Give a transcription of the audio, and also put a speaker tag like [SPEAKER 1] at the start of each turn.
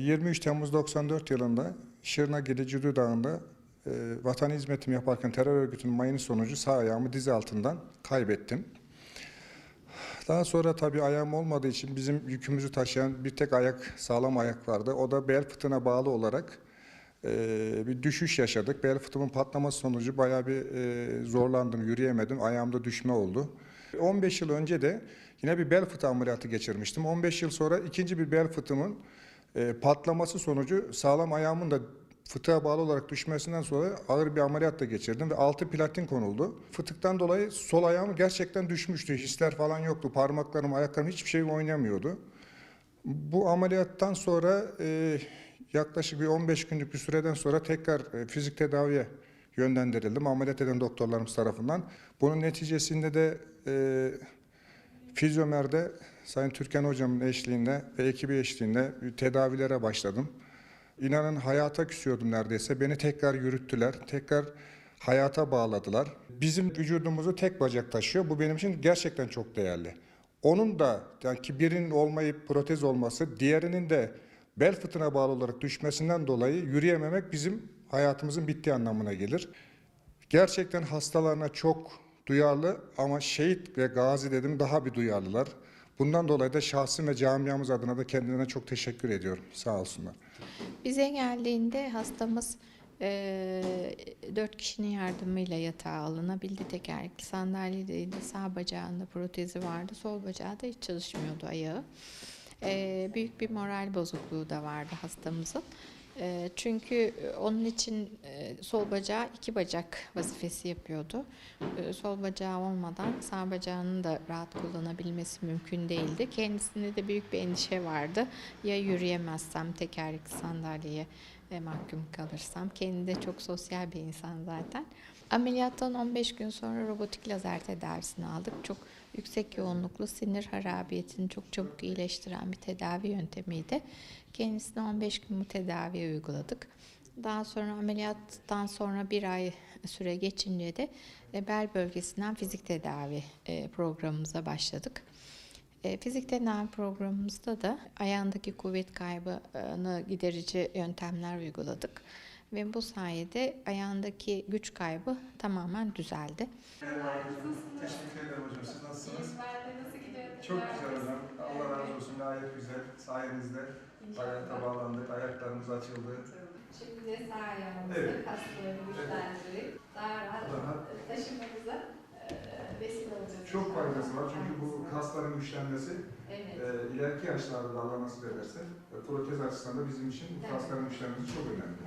[SPEAKER 1] 23 Temmuz 94 yılında Şırnagili Cüdü Dağı'nda e, vatan hizmetimi yaparken terör örgütünün mayını sonucu sağ ayağımı diz altından kaybettim. Daha sonra tabii ayağım olmadığı için bizim yükümüzü taşıyan bir tek ayak, sağlam ayak vardı. O da bel fıtığına bağlı olarak e, bir düşüş yaşadık. Bel fıtığımın patlaması sonucu bayağı bir e, zorlandım, yürüyemedim. Ayağımda düşme oldu. 15 yıl önce de yine bir bel fıtığı ameliyatı geçirmiştim. 15 yıl sonra ikinci bir bel fıtığımın e, patlaması sonucu sağlam ayağımın da fıtığa bağlı olarak düşmesinden sonra ağır bir ameliyat da geçirdim ve altı platin konuldu. Fıtıktan dolayı sol ayağım gerçekten düşmüştü. Hisler falan yoktu. Parmaklarım, ayaklarım hiçbir şey oynamıyordu. Bu ameliyattan sonra e, yaklaşık bir 15 günlük bir süreden sonra tekrar e, fizik tedaviye yönlendirildim ameliyat eden doktorlarımız tarafından. Bunun neticesinde de e, Fizyomer'de Sayın Türkan Hocam'ın eşliğinde ve ekibi eşliğinde tedavilere başladım. İnanın hayata küsüyordum neredeyse. Beni tekrar yürüttüler. Tekrar hayata bağladılar. Bizim vücudumuzu tek bacak taşıyor. Bu benim için gerçekten çok değerli. Onun da yani ki birinin olmayıp protez olması, diğerinin de bel fıtığına bağlı olarak düşmesinden dolayı yürüyememek bizim hayatımızın bittiği anlamına gelir. Gerçekten hastalarına çok duyarlı ama şehit ve gazi dedim daha bir duyarlılar. Bundan dolayı da şahsım ve camiamız adına da kendilerine çok teşekkür ediyorum. Sağ olsunlar.
[SPEAKER 2] Bize geldiğinde hastamız eee, dört kişinin yardımıyla yatağa alınabildi. Tekerlekli sandalyedeydi. Sağ bacağında protezi vardı. Sol bacağı da hiç çalışmıyordu ayağı. Eee, büyük bir moral bozukluğu da vardı hastamızın. Eee, çünkü onun için eee, sol bacağı iki bacak vazifesi yapıyordu. Eee, sol bacağı olmadan sağ bacağını da rahat kullanabilmesi mümkün değildi. Kendisinde de büyük bir endişe vardı. Ya yürüyemezsem tekerlekli sandalyeye e, mahkum kalırsam. Kendi de çok sosyal bir insan zaten. Ameliyattan 15 gün sonra robotik lazer tedavisini aldık. Çok yüksek yoğunluklu sinir harabiyetini çok çabuk iyileştiren bir tedavi yöntemiydi. Kendisine 15 gün bu tedaviyi uyguladık. Daha sonra ameliyattan sonra bir ay süre geçince de e, bel bölgesinden fizik tedavi e, programımıza başladık. E, Fizik tedavi programımızda da ayağındaki kuvvet kaybını giderici yöntemler uyguladık. Ve bu sayede ayağındaki güç kaybı tamamen düzeldi.
[SPEAKER 1] Teşekkür ederim hocam. Siz nasılsınız?
[SPEAKER 3] Nasıl gidiyor?
[SPEAKER 1] Çok güzel hocam. Allah razı olsun. Gayet güzel. Sayenizde hayata bağlandık. Ayaklarımız açıldı.
[SPEAKER 3] Şimdi de sağ ayağımızı
[SPEAKER 1] Evet.
[SPEAKER 3] kasları güçlendirip daha rahat taşımamıza e, vesile olacağız.
[SPEAKER 1] Çok faydası var çünkü bu kasların güçlenmesi
[SPEAKER 3] Evet.
[SPEAKER 1] e, ileriki yaşlarda da Allah nasip ederse e, protez açısından da bizim için bu kasların güçlenmesi çok önemli.